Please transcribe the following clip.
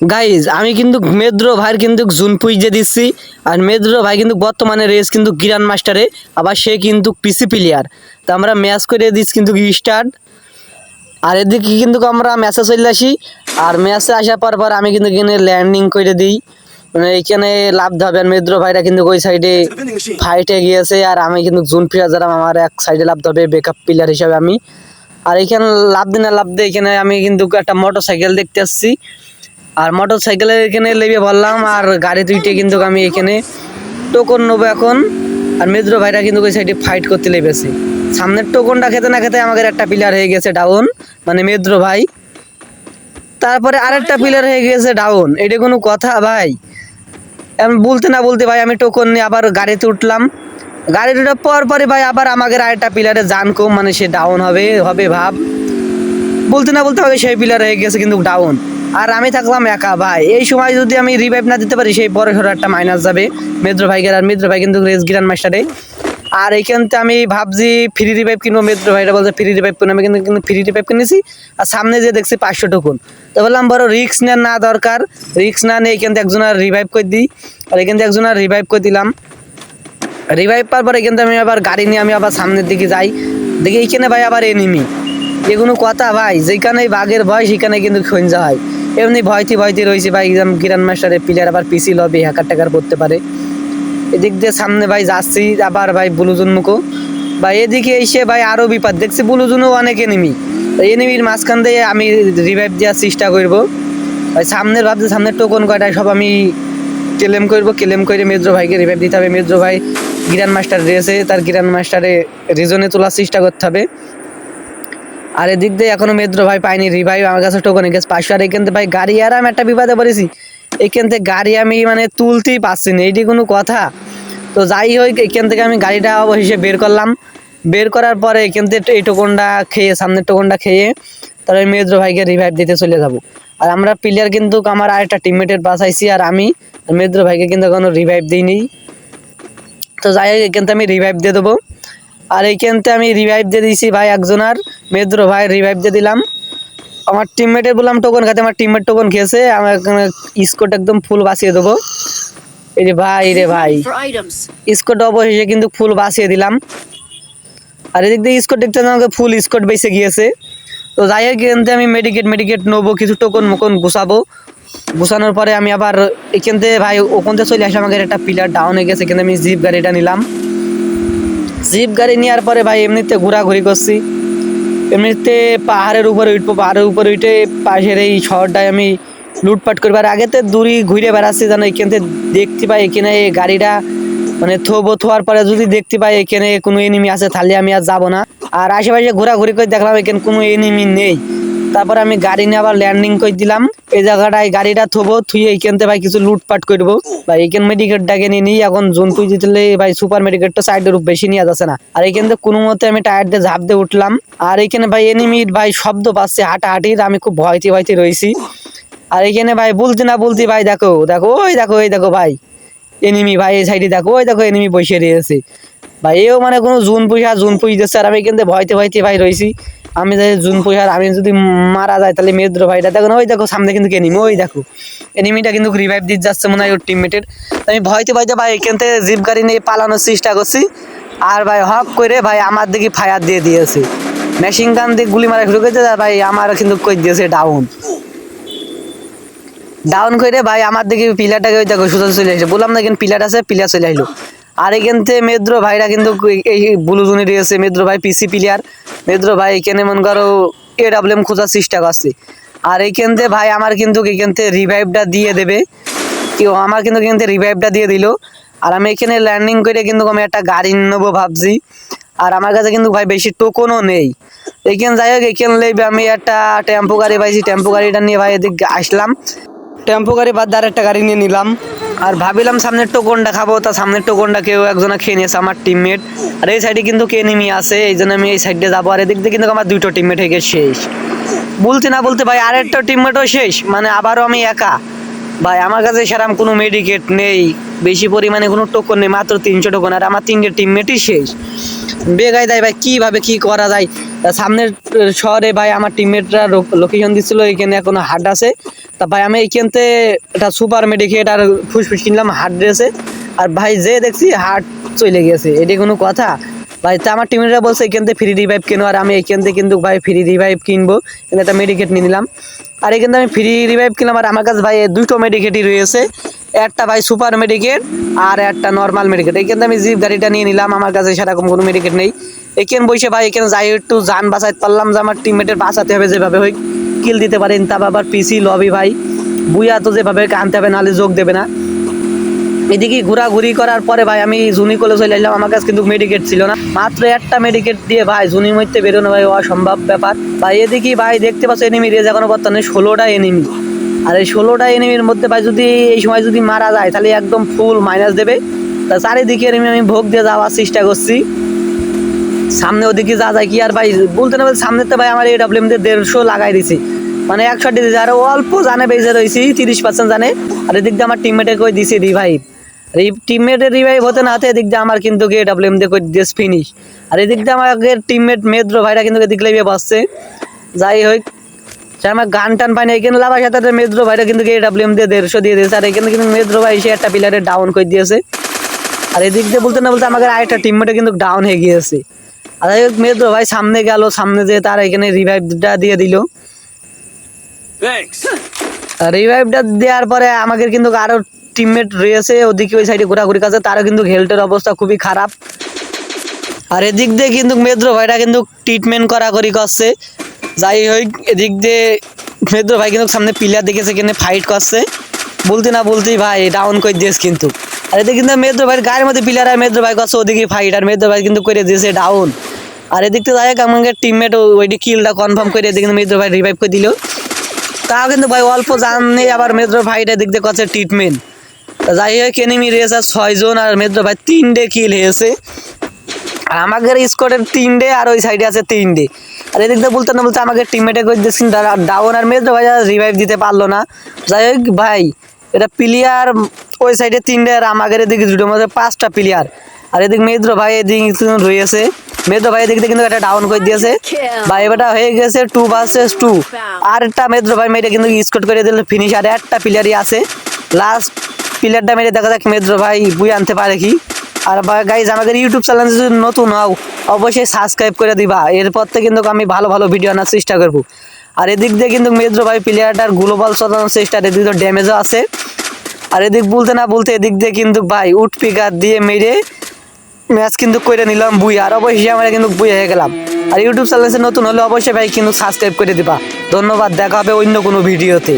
Guys আমি কিন্তু মেদ্র ভাইয়ের কিন্তু জুন পুইজে দিচ্ছি আর মেদ্র ভাই কিন্তু বর্তমানে রেস কিন্তু কিরান মাস্টারে আবার সে কিন্তু পিসি প্লেয়ার তো আমরা ম্যাচ করে দিচ্ছি কিন্তু স্টার্ট আর এদিকে কিন্তু আমরা ম্যাচে চলে আসি, আর ম্যাচে আসার পর পর আমি কিন্তু এখানে ল্যান্ডিং করে দিই। মানে এখানে লাভ হবে আর মেদ্র ভাইরা কিন্তু ওই সাইডে ফাইটে গিয়েছে, আর আমি কিন্তু জুন প্লেয়ার যারা আমার এক সাইডে লাভ হবে বেকআপ প্লেয়ার হিসাবে আমি। আর এখানে লাভ দিন লাভ দিয়ে এখানে আমি কিন্তু একটা মোটর সাইকেল দেখতে আসছি। আর মোটর সাইকেলের এখানে লেবে বললাম, আর গাড়ি দুইটে কিন্তু আমি এখানে টোকন নেব এখন। আর মেদ্র ভাইরা কিন্তু ওই সাইডে ফাইট করতে লেগেছে। সামনের টোকনটা খেতে না খেতে আমাদের একটা প্লেয়ার হয়ে গেছে ডাউন মানে মেদ্র ভাই। তারপরে আরেকটা প্লেয়ার হয়ে গেছে ডাউন এটা কোনো কথা ভাই? আমি বলতে না বলতে ভাই, আমি টোকন নিয়ে আবার গাড়িতে উঠলাম। গাড়িতে ওঠার পর পরে ভাই আবার আমাদের আরেকটা প্লেয়ারে যান কম মানে সে ডাউন হবে হবে ভাব। বলতে না বলতে হবে সেই প্লেয়ার হয়ে গেছে কিন্তু ডাউন আর আমি থাকলাম একা, ভাই। এই সময় যদি আমি রিভাইভ না দিতে পারি, সেই বড় সড়ো একটা মাইনাস যাবে। মেদ্র ভাইকে আর মেদ্র ভাই কিন্তু রেস গ্রান্ড মাস্টারে আর এইখানতে আমি ভাবছি ফ্রি রিভাইভ কিনবো, মেদ্র ভাইরা বলছে ফ্রি রিভাইভ কিনবো, আমি কিন্তু কিন্তু ফ্রি রিভাইভ কিনেছি। আর সামনে যে দেখছি পাঁচশো টুকুন। তো বললাম, বড় রিক্স নেন না দরকার। রিক্স না নিয়ে এখান থেকে একজনের রিভাইভ করে দিই। আর এখান থেকে একজনের রিভাইভ করে দিলাম। রিভাইভ পাওয়ার পরে কিন্তু আমি আবার গাড়ি নিয়ে আমি আবার সামনের দিকে যাই। দেখি এইখানে ভাই আবার এনিমি এগুলো কথা ভাই যেখানে বাঘের ভয় সেখানে কিন্তু খঞ্জা হয়। এমনি ভয়তে ভয়তে রয়েছে ভাই একদম কিরান মাস্টারের প্লেয়ার আবার পিসি লবে হ্যাকার টাকার করতে পারে। এদিক দিয়ে সামনে ভাই যাচ্ছি, আবার ভাই বুলুজুন মুখো। ভাই এদিকে এসে ভাই আরও বিপদ, দেখছি বুলুজুনও অনেক এনিমি এনিমির মাঝখান দিয়ে আমি রিভাইভ দেওয়ার চেষ্টা করব। ভাই সামনের ভাবছি সামনের টোকন কয়টা সব আমি ক্লেম করব ক্লেম করে মেদ্র ভাইকে রিভাইভ দিতে হবে। মেদ্র ভাই গ্র্যান্ড মাস্টার রয়েছে, তার গ্র্যান্ড মাস্টারে রিজনে তোলার চেষ্টা করতে হবে। আর এদিক দিয়ে এখনও মেদ্র ভাই পাইনি, রিভাইভ আমার কাছে টোকন গেছে পাঁচশো। আর এখান থেকে ভাই গাড়ি আর আমি একটা বিপদে পড়েছি। এখান থেকে গাড়ি আমি মানে তুলতেই পারছি না, এইটি কোনো কথা। তো যাই হোক, এখান থেকে আমি গাড়িটা অবশেষে বের করলাম। বের করার পরে এখান থেকে এই টোকনটা খেয়ে, সামনের টোকনটা খেয়ে তারপরে মেদ্র ভাইকে রিভাইভ দিতে চলে যাব। আর আমরা প্লেয়ার কিন্তু আমার আর একটা টিমমেটের বাঁচাইছি আর আমি মেদ্র ভাইকে কিন্তু এখনও রিভাইভ দিইনি। তো যাই হোক, এখান থেকে আমি রিভাইভ দিয়ে দেবো। আর এইখানতে আমি রিভাইভ দিয়ে দিয়েছি ভাই একজনার। মেদ্র ভাই রিভাইভ দিয়ে দিলাম। আমার টিমমেটের বললাম টোকন খাতে। আমার টিমমেট টোকন খেয়েছে। আমার স্কোর একদম ফুল বাঁচিয়ে দেবো। এই রে ভাই রে ভাই. স্কোরটা অবশেষে কিন্তু ফুল বাঁচিয়ে দিলাম। আর এদিক দিয়ে স্কোর দেখতে আমাকে ফুল স্কোর বেঁচে গিয়েছে। তো যাই হোক এখানতে আমি মেডিকেট মেডিকেট নেব কিছু টোকন মোকন গুছাবো। গুছানোর পরে আমি আবার এখান থেকে ভাই ওখান থেকে চলে আসে আমাদের একটা পিলার ডাউন হয়ে গেছে। এখানে আমি জিপ গাড়িটা নিলাম। জিপ গাড়ি নেওয়ার পরে ভাই এমনিতে ঘোরাঘুরি করছি। এমনিতে পাহাড়ের উপরে উঠবো, পাহাড়ের উপরে উঠে পাশের এই শহরটায় আমি লুটপাট করব আর আগেতে দূরে ঘুরে বেড়াচ্ছি, যেন এখান থেকে দেখতে পাই এখানে এই গাড়িটা। মানে থোবো, থোয়ার পরে যদি দেখতে পাই এখানে কোনো এনিমি আছে, তাহলে আমি আর যাব না। আর আশেপাশে ঘোরাঘুরি করে দেখলাম এখানে কোনো এনিমি নেই। তারপর আমি গাড়ি নিয়ে আবার ল্যান্ডিং করে দিলাম। এই জায়গাটায় গাড়িটা থবো, থুয়ে এইখানতে ভাই কিছু লুটপাট করব। ভাই এইখান মেডিকেটটাকে নিয়ে নিই, এখন জোন তুই দিতে ভাই সুপার মেডিকেটটা সাইডের উপর বেশি নিয়ে যাচ্ছে না। আর এইখান থেকে কোনো মতে আমি টায়ার দিয়ে ঝাঁপ দিয়ে উঠলাম। আর এইখানে ভাই এনিমিট ভাই শব্দ পাচ্ছে হাঁটাহাঁটির আমি খুব ভয়তে ভয়তে রয়েছি আর এইখানে ভাই বলতে না বলতে ভাই দেখো দেখো, ওই দেখো ওই দেখো ভাই। এনিমি ভাই এই সাইডে দেখো, ওই দেখো এনিমি বসে রয়েছে ভাই এও মানে কোনো জুন পুষা, জুন পুষ দিচ্ছে, আর আমি কিন্তু ভয়তে ভয়তে ভাই রয়েছি আমি যাই জুন পুষার আমি যদি মারা যায় তাহলে মেদ্র ভাইটা। দেখো ওই দেখো, সামনে কিন্তু এনিমি ওই দেখো। এনিমিটা কিন্তু রিভাইভ দিতে যাচ্ছে মনে হয় ওর টিমমেটের আমি ভয়তে ভয়তে ভাই, এখান থেকে জিপ গাড়ি নিয়ে পালানোর চেষ্টা করছি। আর ভাই, হক করে ভাই, আমার দিকে ফায়ার দিয়ে দিয়েছে। মেশিন গান দিয়ে গুলি মারা শুরু করেছে ভাই, আমার কিন্তু কই দিয়েছে ডাউন ডাউন করে ভাই, আমার দিকে পিলারটাকে ওই দেখো সুতরাং চলে আসে। বললাম না কিন্তু পিলার আছে পিলার চলে আসলো। আর এখান থেকে মেদ্র ভাইরা কিন্তু এই ব্লু জোনে রয়েছে। মেদ্র ভাই পিসি প্লেয়ার মেদ্র ভাই এখানে মনে করো এ ডাব্লিউএম খোঁজার চেষ্টা করছে। আর এইখান থেকে ভাই আমার কিন্তু এখান থেকে রিভাইভটা দিয়ে দেবে। কেউ আমার কিন্তু এখান থেকে রিভাইভটা দিয়ে দিল। আর আমি এখানে ল্যান্ডিং করে কিন্তু আমি একটা গাড়ি নেব ভাবছি। আর আমার কাছে কিন্তু ভাই বেশি টোকনও নেই। এখানে যাই হোক, এখানে লেবে আমি একটা টেম্পো গাড়ি পাইছি। টেম্পো গাড়িটা নিয়ে ভাই এদিকে আসলাম। টেম্পো গাড়ি বাদ দিয়ে আরেকটা গাড়ি নিয়ে নিলাম। আর ভাবিলাম সামনের টোকনটা খাব, তা সামনের টোকনটা কেউ একজনা খেয়ে নিয়েছে, আমার টিমমেট আর এই সাইডে কিন্তু কে নেমি আছে, এই জন্য আমি এই সাইডে যাব। আর এদিক দিয়ে কিন্তু আমার দুটো টিমমেট হয়ে গেছে শেষ। বলতে না বলতে ভাই, আরেকটা টিমমেটও শেষ মানে আবারও আমি একা। ভাই, আমার কাছে সেরকম কোনো মেডিকেট নেই, বেশি পরিমাণে কোনো টোকন নেই, মাত্র তিনশো টোকন আর আমার তিনটে টিমমেটই শেষ। বেগাই দেয় ভাই, কীভাবে কী করা যায়? সামনের শহরে ভাই আমার টিমমেটরা লোকেশন দিচ্ছিল এখানে এখন হাট আছে। তা ভাই আমি এইখানতে একটা সুপার মেডিকেট আর ফুসফুস কিনলাম, হাট ড্রেসে আর ভাই যে দেখছি হাট চলে গেছে, এটি কোনো কথা। ভাই, তা আমার টিমেরা বলছে, এখান থেকে ফ্রি রিভাইভ কেনো? আর আমি এইখান থেকে কিন্তু ভাই ফ্রি রিভাইভ কিনবো। কিন্তু একটা মেডিকেট নিয়ে নিলাম। আর এখান থেকে আমি ফ্রি রিভাইভ কিনলাম, আর আমার কাছে ভাই দুটো মেডিকেটই রয়েছে। একটা ভাই সুপার মেডিকেট আর একটা নর্মাল মেডিকেট। এইখান থেকে আমি জিপ গাড়িটা নিয়ে নিলাম, আমার কাছে সেরকম কোনো মেডিকেট নেই। এখানে বসে ভাই, এখানে যাই, একটু যান বাঁচাইতে পারলাম যে আমার টিমমেটের বাঁচাতে হবে যেভাবে হোক। কিল দিতে পারেন তা আবার পিসি লবি ভাই। বুয়া তো যেভাবে হোক আনতে হবে, নাহলে যোগ দেবে না। এদিকে ঘোরাঘুরি করার পরে ভাই, আমি জুনি কলে চলে এলাম, আমার কাছে কিন্তু মেডিকেট ছিল না। মাত্র একটা মেডিকেট দিয়ে ভাই, জুনির মধ্যে বেরোনো ভাই, অসম্ভব ব্যাপার। ভাই, এদিকে ভাই, দেখতে পাচ্ছ এনিমি রেজ এখনও বর্তমানে ষোলোটা এনিমি আর এই ষোলোটা এনিমির মধ্যে ভাই যদি এই সময় যদি মারা যায়, তাহলে একদম ফুল মাইনাস দেবে। তা চারিদিকে এনিমি আমি ভোগ দিয়ে যাওয়ার চেষ্টা করছি। সামনে ওদিকে যা যায় কি আর ভাই, বলতে না বলতে সামনে তো ভাই আমার এডাব্লিউএম দিয়ে দেড়শো লাগাই দিছি। মানে একশো দিয়েছে আর অল্প জানে বেঁচে রয়েছি, তিরিশ পার্সেন্ট জানে। আর এদিক দিয়ে আমার টিমমেটে কই দিছি রিভাইভ আর এই টিমমেটের রিভাইভ হতে না হতে এদিক দিয়ে আমার কিন্তু এডাব্লিউএম দিয়ে কই দিয়েছে ফিনিশ আর এদিক দিয়ে আমার টিমমেট মেদ্র ভাইরা কিন্তু এদিক লেগে বসছে। যাই হোক সে আমার গান টান পাই না এখানে লাভার সাথে মেদ্র ভাইরা কিন্তু এডাব্লিউএম দিয়ে দেড়শো দিয়ে দিয়েছে আর এখানে কিন্তু মেদ্র ভাই একটা প্লেয়ারে ডাউন করে দিয়েছে। আর এদিক দিয়ে বলতে না বলতে আমাকে আরেকটা টিমমেটে কিন্তু ডাউন হয়ে গিয়েছে। আর মেদ্র ভাই সামনে গেল সামনে যেয়ে তার এখানে রিভাইভটা দিয়ে দিল। রিভাইভটা দেওয়ার পরে আমাকে কিন্তু আরও টিমমেট রয়েছে ওদিকে ওই সাইডে ঘোরাঘুরি কাছে তারও কিন্তু হেলথের অবস্থা খুবই খারাপ। আর এদিক দিয়ে কিন্তু মেদ্র ভাইটা কিন্তু ট্রিটমেন্ট করাকরি করছে। যাই হোক, এদিক দিয়ে মেদ্র ভাই কিন্তু সামনে পিলার দেখেছে এখানে ফাইট করছে। বলতে না বলতেই ভাই ডাউন করে দিয়েছে কিন্তু। আর এদিকে কিন্তু মেদ্র ভাইয়ের গায়ের মধ্যে পিলার আর মেদ্র ভাই করছে, ওদিকে ফাইট আর মেদ্র ভাই কিন্তু করে দিয়েছে ডাউন আর এদিক থেকে যাই হোক, আমাকে টিমমেট ওইটি কিলটা কনফার্ম করে এদিকে মেদ্র ভাই রিভাইভ করে দিল। তাও কিন্তু ভাই অল্প জানে আবার মেদ্র ভাইটা দিক দিয়ে করছে ট্রিটমেন্ট যাই হোক এনিমি রয়েছে ছয়জন আর মেদ্র ভাই তিনটে কিল হয়েছে। আর আমাদের স্কোয়াডের তিনটে আর ওই সাইডে আছে তিন ডে আর এদিক দিয়ে বলতে না বলতে আমাকে টিমমেটে করে দিচ্ছেন ডাউন আর মেদ্র ভাই রিভাইভ দিতে পারল না। যাই হোক ভাই, এটা প্লেয়ার ওই সাইডে তিনটে আর আমাদের এদিকে দুটোর মধ্যে পাঁচটা প্লেয়ার আর এদিক মেদ্র ভাই এদিক রয়েছে। মেদ্র ভাই এদিকে কিন্তু একটা ডাউন করে দিয়েছে। ভাই, এবারটা হয়ে গেছে টু ভার্সেস টু আর একটা মেদ্র ভাই মেয়েটা কিন্তু স্কোর করে দিল ফিনিশ আর একটা প্লেয়ারই আছে। লাস্ট প্লেয়ারটা মেরে দেখা যাক মেদ্র ভাই বুই আনতে পারে কি। আর গাইজ আমাদের ইউটিউব চ্যানেল যদি নতুন হও, অবশ্যই সাবস্ক্রাইব করে দিবা। এরপর থেকে কিন্তু আমি ভালো ভালো ভিডিও আনার চেষ্টা করব। আর এদিক দিয়ে কিন্তু মেদ্র ভাই প্লেয়ারটার গ্লোবাল চলানোর চেষ্টা, এদিক দিয়ে ড্যামেজও আছে। আর এদিক বলতে না বলতে এদিক দিয়ে কিন্তু ভাই উঠ পিকার দিয়ে মেরে ম্যাচ কিন্তু করে নিলাম বুই। আর অবশ্যই আমরা কিন্তু বুই হয়ে গেলাম। আর ইউটিউব চ্যানেলে নতুন হলে অবশ্যই ভাই কিন্তু সাবস্ক্রাইব করে দিবা। ধন্যবাদ, দেখা হবে অন্য কোনো ভিডিওতে